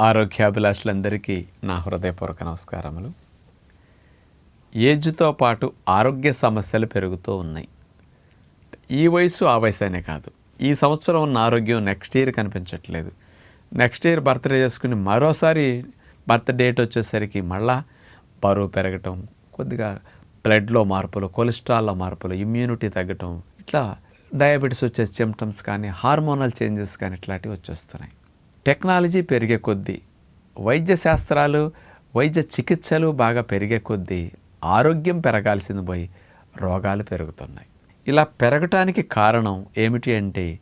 ఆరోగ్యాభిలాషులందరికీ నా హృదయపూర్వక నమస్కారములు. ఏజ్తో పాటు ఆరోగ్య సమస్యలు పెరుగుతూ ఉన్నాయి. ఈ వయసు ఆ వయసు అనే కాదు. ఈ సంవత్సరం ఉన్న ఆరోగ్యం నెక్స్ట్ ఇయర్ కనిపించట్లేదు. నెక్స్ట్ ఇయర్ బర్త్డే చేసుకుని మరోసారి బర్త్ డేట్ వచ్చేసరికి మళ్ళా బరువు పెరగటం కొద్దిగా బ్లడ్లో మార్పులు కొలెస్ట్రాల్లో మార్పులు ఇమ్యూనిటీ తగ్గటం ఇట్లా డయాబెటీస్ వచ్చే సిమ్టమ్స్ కానీ హార్మోనల్ చేంజెస్ కానీ ఇట్లాంటివి వచ్చేస్తున్నాయి. టెక్నాలజీ పెరిగే కొద్దీ వైద్య శాస్త్రాలు వైద్య చికిత్సలు బాగా పెరిగే కొద్దీ ఆరోగ్యం పెరగాల్సింది పోయి రోగాలు పెరుగుతున్నాయి. ఇలా పెరగటానికి కారణం ఏమిటి అంటే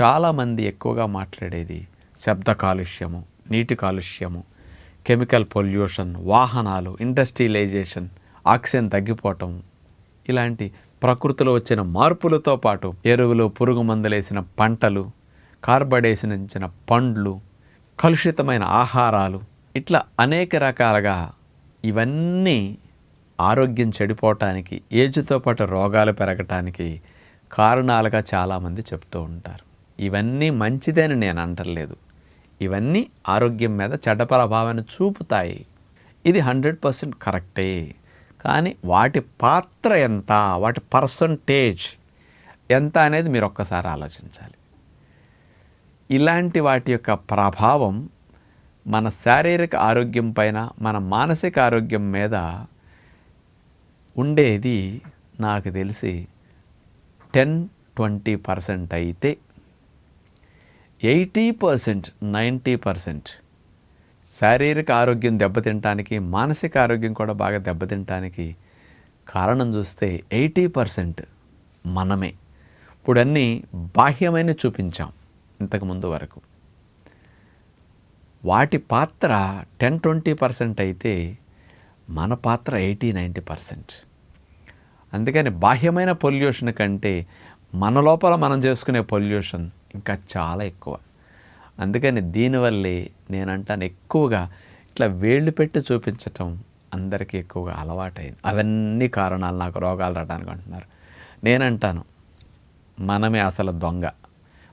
చాలామంది ఎక్కువగా మాట్లాడేది శబ్ద కాలుష్యము నీటి కాలుష్యము కెమికల్ పొల్యూషన్ వాహనాలు ఇండస్ట్రియలైజేషన్ ఆక్సిజన్ తగ్గిపోవటం ఇలాంటి ప్రకృతిలో వచ్చిన మార్పులతో పాటు ఎరువులు పురుగు మందులేసిన పంటలు కార్బడేసిన పండ్లు కలుషితమైన ఆహారాలు ఇట్లా అనేక రకాలుగా ఇవన్నీ ఆరోగ్యం చెడిపోవటానికి ఏజ్తో పాటు రోగాలు పెరగటానికి కారణాలుగా చాలామంది చెప్తూ ఉంటారు. ఇవన్నీ మంచిదని నేను అంటలేదు. ఇవన్నీ ఆరోగ్యం మీద చెడ్డ ప్రభావాన్ని చూపుతాయి. ఇది హండ్రెడ్ పర్సెంట్ కరెక్టే. కానీ వాటి పాత్ర ఎంత వాటి పర్సంటేజ్ ఎంత అనేది మీరు ఒక్కసారి ఆలోచించాలి. ఇలాంటి వాటి యొక్క ప్రభావం మన శారీరక ఆరోగ్యం పైన మన మానసిక ఆరోగ్యం మీద ఉండేది నాకు తెలిసి టెన్ ట్వంటీ పర్సెంట్ అయితే. ఎయిటీ పర్సెంట్ నైంటీ పర్సెంట్ శారీరక ఆరోగ్యం దెబ్బతింటానికి మానసిక ఆరోగ్యం కూడా బాగా దెబ్బతింటానికి కారణం చూస్తే ఎయిటీ పర్సెంట్ మనమే. ఇప్పుడన్నీ బాహ్యమైన చూపించాం. ఇంతకుముందు వరకు. వాటి పాత్ర టెన్ ట్వంటీ పర్సెంట్ అయితే మన పాత్ర ఎయిటీ నైంటీ పర్సెంట్. అందుకని బాహ్యమైన పొల్యూషన్ కంటే మన లోపల మనం చేసుకునే పొల్యూషన్ ఇంకా చాలా ఎక్కువ. అందుకని దీనివల్లే నేనంటాను ఎక్కువగా ఇట్లా వేళ్ళు పెట్టి చూపించటం అందరికీ ఎక్కువగా అలవాటైంది. అవన్నీ కారణాలు నాకు రోగాలు రావడానికి అంటున్నారు. నేనంటాను మనమే అసలు దొంగ.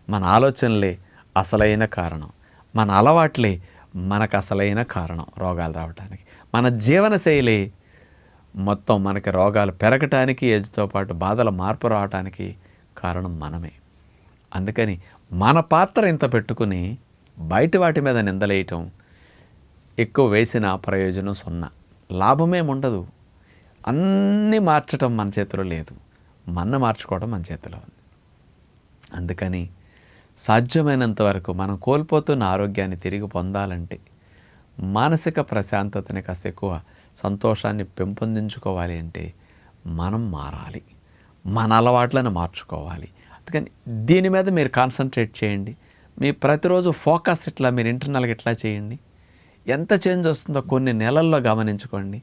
మన ఆలోచనలే అసలైన కారణం. మన అలవాట్లే మనకు అసలైన కారణం రోగాలు రావడానికి మన జీవనశైలి మొత్తం మనకి రోగాలు పెరగటానికి ఏజ్తో పాటు బాధల మార్పు రావడానికి కారణం మనమే. అందుకని మన పాత్ర ఇంత పెట్టుకుని బయట వాటి మీద నిందలేయటం ఎక్కువ వేసిన ప్రయోజనం సున్నా. లాభమేముండదు అన్నీ మార్చటం మన చేతిలో లేదు. మన మార్చుకోవడం మన చేతిలో ఉంది. అందుకని సాధ్యమైనంత వరకు మనం కోల్పోతున్న ఆరోగ్యాన్ని తిరిగి పొందాలంటే మానసిక ప్రశాంతతని కాస్త ఎక్కువ సంతోషాన్ని పెంపొందించుకోవాలి అంటే మనం మారాలి. మన అలవాట్లను మార్చుకోవాలి. అందుకని దీని మీద మీరు కాన్సన్ట్రేట్ చేయండి. మీ ప్రతిరోజు ఫోకస్ ఇట్లా మీరు ఇంటర్నల్గా ఇట్లా చేయండి. ఎంత చేంజ్ వస్తుందో కొన్ని నెలల్లో గమనించుకోండి.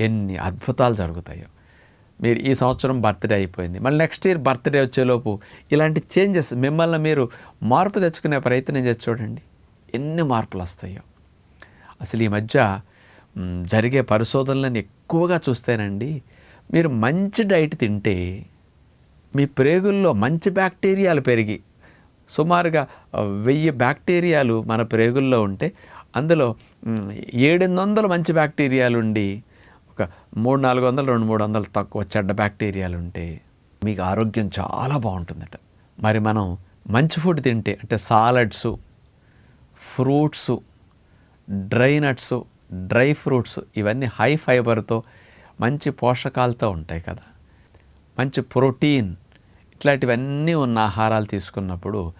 ఎన్ని అద్భుతాలు జరుగుతాయో. మీరు ఈ సంవత్సరం బర్త్డే అయిపోయింది. మళ్ళీ నెక్స్ట్ ఇయర్ బర్త్డే వచ్చేలోపు ఇలాంటి చేంజెస్ మిమ్మల్ని మీరు మార్పు తెచ్చుకునే ప్రయత్నం చేసి చూడండి. ఎన్ని మార్పులు వస్తాయో. అసలు ఈ మధ్య జరిగే పరిశోధనలను ఎక్కువగా చూస్తేనండి మీరు మంచి డైట్ తింటే మీ ప్రేగుల్లో మంచి బ్యాక్టీరియాలు పెరిగి సుమారుగా వెయ్యి బ్యాక్టీరియాలు మన ప్రేగుల్లో ఉంటే అందులో ఏడెనిమిది వందలు మంచి బ్యాక్టీరియాలు ఉండి ఒక మూడు నాలుగు వందలు రెండు మూడు వందలు తక్కువ చెడ్డ బ్యాక్టీరియాలు ఉంటే మీకు ఆరోగ్యం చాలా బాగుంటుందట. మరి మనం మంచి ఫుడ్ తింటే అంటే salads fruits dry nuts dry fruits ఇవన్నీ హై ఫైబర్తో మంచి పోషకాలతో ఉంటాయి కదా. మంచి ప్రోటీన్ ఇట్లాంటివన్నీ ఉన్న ఆహారాలు తీసుకున్నప్పుడు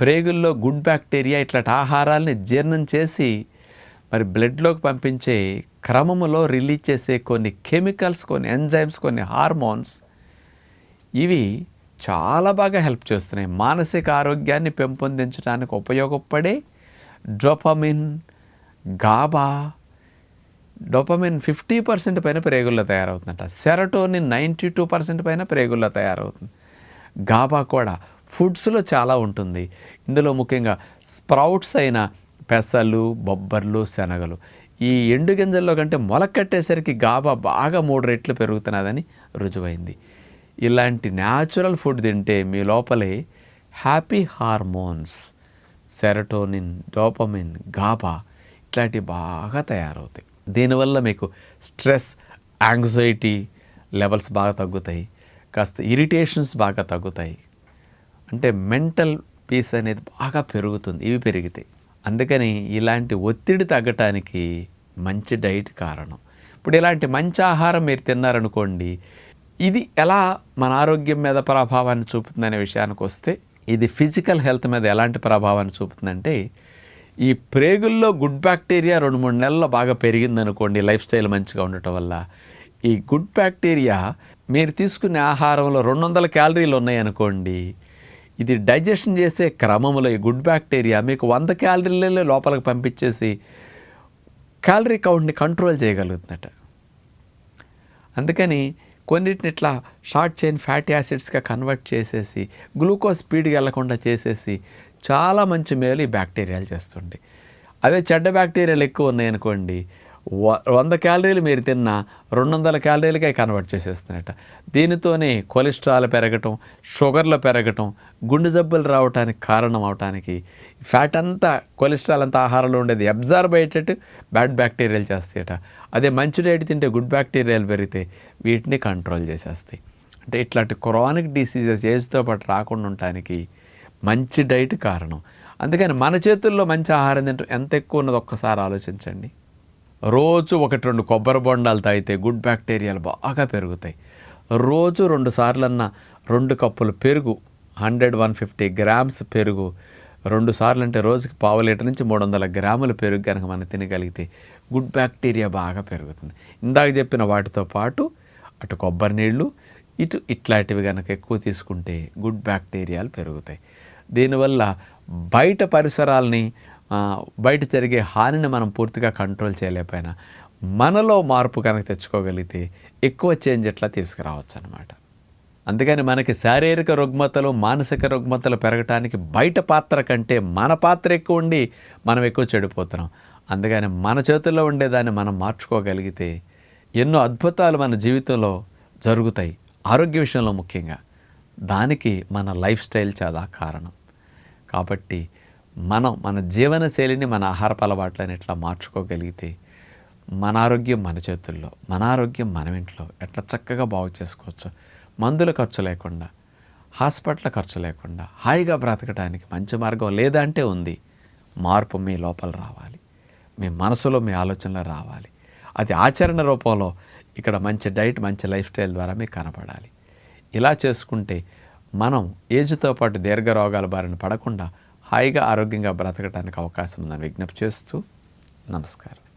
ప్రేగుల్లో గుడ్ బ్యాక్టీరియా ఇట్లాంటి ఆహారాలని జీర్ణం చేసి మరి బ్లడ్లోకి పంపించే క్రమములో రిలీజ్ చేసే కొన్ని కెమికల్స్ కొన్ని ఎంజైమ్స్ కొన్ని హార్మోన్స్ ఇవి చాలా బాగా హెల్ప్ చేస్తున్నాయి. మానసిక ఆరోగ్యాన్ని పెంపొందించడానికి ఉపయోగపడే dopamine GABA dopamine fifty percent పైన ప్రేగుల్లో తయారవుతుందంట. సెరటోనిన్ నైంటీ టూ పర్సెంట్ పైన ప్రేగుల్లో తయారవుతుంది. గాబా కూడా ఫుడ్స్లో చాలా ఉంటుంది. ఇందులో ముఖ్యంగా స్ప్రౌట్స్ అయిన పెసలు బొబ్బర్లు శనగలు. ఈ ఎండు గింజల్లో కంటే మొలకట్టేసరికి గాబా బాగా మూడు రెట్లు పెరుగుతున్నదని రుజువైంది. ఇలాంటి న్యాచురల్ ఫుడ్ తింటే మీ లోపలే happy hormones serotonin dopamine GABA ఇట్లాంటివి బాగా తయారవుతాయి. దీనివల్ల మీకు స్ట్రెస్ యాంగ్జైటీ లెవెల్స్ బాగా తగ్గుతాయి. కాస్త ఇరిటేషన్స్ బాగా తగ్గుతాయి. అంటే మెంటల్ పీస్ అనేది బాగా పెరుగుతుంది. ఇవి పెరిగితే అందుకని ఇలాంటి ఒత్తిడి తగ్గటానికి మంచి డైట్ కారణం. ఇప్పుడు ఇలాంటి మంచి ఆహారం మీరు తిన్నారనుకోండి ఇది ఎలా మన ఆరోగ్యం మీద ప్రభావాన్ని చూపుతుందనే విషయానికి వస్తే ఇది ఫిజికల్ హెల్త్ మీద ఎలాంటి ప్రభావాన్ని చూపుతుందంటే ఈ ప్రేగుల్లో గుడ్ బ్యాక్టీరియా రెండు మూడు నెలల్లో బాగా పెరిగిందనుకోండి లైఫ్ స్టైల్ మంచిగా ఉండటం వల్ల ఈ గుడ్ బ్యాక్టీరియా మీరు తీసుకునే ఆహారంలో రెండు వందల క్యాలరీలు ఉన్నాయనుకోండి ఇది డైజెషన్ చేసే క్రమంలో ఈ గుడ్ బ్యాక్టీరియా మీకు వంద క్యాలరీలలో లోపలికి పంపించేసి క్యాలరీ కౌంట్ని కంట్రోల్ చేయగలుగుతుందట. అందుకని కొన్నిటిని ఇట్లా షార్ట్ చైన్ ఫ్యాటీ యాసిడ్స్గా కన్వర్ట్ చేసేసి గ్లూకోజ్ స్పీడ్కి వెళ్ళకుండా చేసేసి చాలా మంచి మేలు ఈ బ్యాక్టీరియాలు చేస్తుంది అవే చెడ్డ బ్యాక్టీరియాలు ఎక్కువ ఉన్నాయనుకోండి వంద క్యాలరీలు మీరు తిన్నా రెండు వందల క్యాలరీలకే కన్వర్ట్ చేసేస్తున్నట్ట. దీనితోనే కొలెస్ట్రాల్ పెరగటం షుగర్లు పెరగటం గుండె జబ్బులు రావడానికి కారణం అవటానికి ఫ్యాట్ అంతా కొలెస్ట్రాల్ అంతా ఆహారంలో ఉండేది అబ్జర్వ్ అయ్యేటట్టు బ్యాడ్ బ్యాక్టీరియాలు చేస్తాయట. అదే మంచి డైట్ తింటే గుడ్ బ్యాక్టీరియాలు పెరిగితే వీటిని కంట్రోల్ చేసేస్తాయి. అంటే ఇట్లాంటి క్రానిక్ డిసీజెస్ ఏజ్తో పాటు రాకుండా ఉండటానికి మంచి డైట్ కారణం. అందుకని మన చేతుల్లో మంచి ఆహారం తింటాం ఎంత ఎక్కువ ఉన్నది ఒక్కసారి ఆలోచించండి. రోజు ఒకటి రెండు కొబ్బరి బొండాలు తాగితే గుడ్ బ్యాక్టీరియాలు బాగా పెరుగుతాయి. రోజు రెండు సార్లన్నా రెండు కప్పులు పెరుగు హండ్రెడ్ వన్ ఫిఫ్టీ గ్రామ్స్ పెరుగు రెండు సార్లు అంటే రోజుకి పావు లీటర్ నుంచి మూడు వందల గ్రాముల పెరుగు కనుక మనం తినగలిగితే గుడ్ బ్యాక్టీరియా బాగా పెరుగుతుంది. ఇందాక చెప్పిన వాటితో పాటు అటు కొబ్బరి నీళ్ళు ఇటు ఇట్లాంటివి కనుక ఎక్కువ తీసుకుంటే గుడ్ బ్యాక్టీరియాలు పెరుగుతాయి. దీనివల్ల బయట పరిసరాలని బయట జరిగే హానిని మనం పూర్తిగా కంట్రోల్ చేయలేకపోయినా మనలో మార్పు కనుక తెచ్చుకోగలిగితే ఎక్కువ చేంజ్ ఎట్లా తీసుకురావచ్చు అనమాట అందుకని మనకి శారీరక రుగ్మతలు మానసిక రుగ్మతలు పెరగటానికి బయట పాత్ర కంటే మన పాత్ర ఎక్కువ ఉండి మనం ఎక్కువ చెడిపోతున్నాం. అందుకని మన చేతుల్లో ఉండేదాన్ని మనం మార్చుకోగలిగితే ఎన్నో అద్భుతాలు మన జీవితంలో జరుగుతాయి. ఆరోగ్య విషయంలో ముఖ్యంగా. దానికి మన లైఫ్ స్టైల్ చాలా కారణం. కాబట్టి మనం మన జీవన శైలిని మన ఆహారపు అలవాట్లని ఎట్లా మార్చుకోగలిగితే మన ఆరోగ్యం మన చేతుల్లో మన ఆరోగ్యం మన ఇంట్లో ఎట్లా చక్కగా బాగు చేసుకోవచ్చు. మందుల ఖర్చు లేకుండా హాస్పిటల్ ఖర్చు లేకుండా హాయిగా బ్రతకడానికి మంచి మార్గం లేదంటే ఉంది. మార్పు మీ లోపల రావాలి. మీ మనసులో మీ ఆలోచనలో రావాలి. అది ఆచరణ రూపంలో ఇక్కడ మంచి డైట్ మంచి లైఫ్ స్టైల్ ద్వారా మీకు కనపడాలి. ఇలా చేసుకుంటే మనం ఏజ్తో పాటు దీర్ఘ రోగాల బారిన పడకుండా హాయిగా ఆరోగ్యంగా బ్రతకడానికి అవకాశం ఉందని విజ్ఞప్తి చేస్తూ నమస్కారం.